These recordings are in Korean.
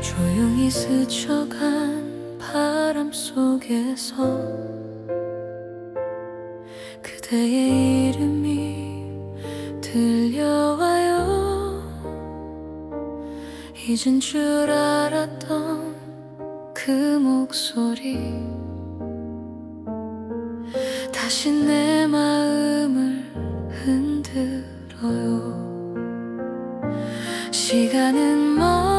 조용히 스쳐간 바람 속에서 그대의 이름이 들려와요. 잊은 줄 알았던 그 목소리 다시 내 마음을 흔들어요. 시간은 멀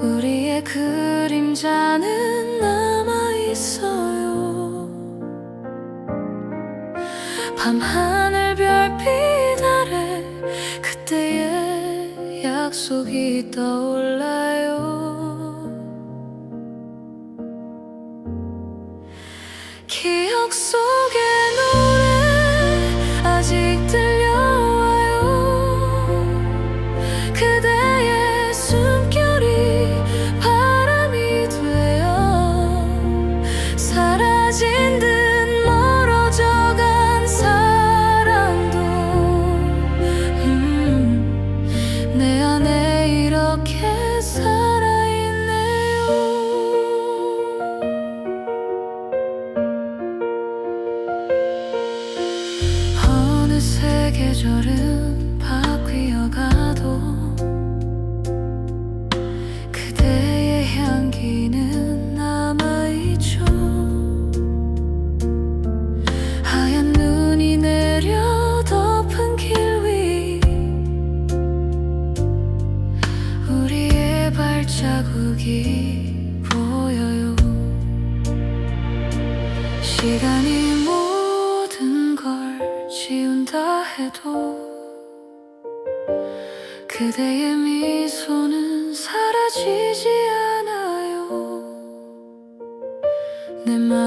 우리의 그림자는 남아있어요. 밤하늘 별빛 아래 그때의 약속이 떠올라요. 기억 속의 사라진 듯 멀어져간 사랑도. 음, 내 안에 이렇게 살아있네요. 어느새 계절은 발자국이 보여요. 시간이 모든 걸 지운다 해도 그대의 미소는 사라지지 않아요. 내마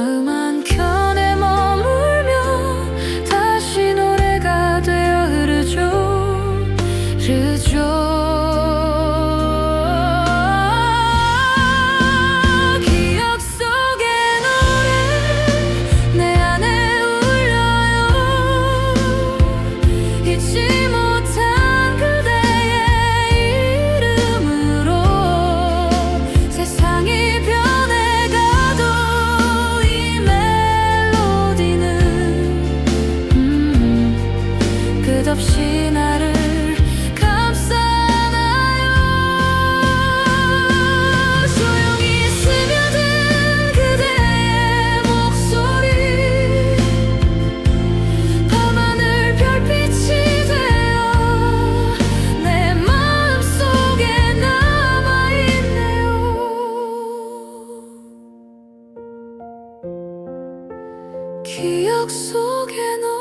기억 속에 너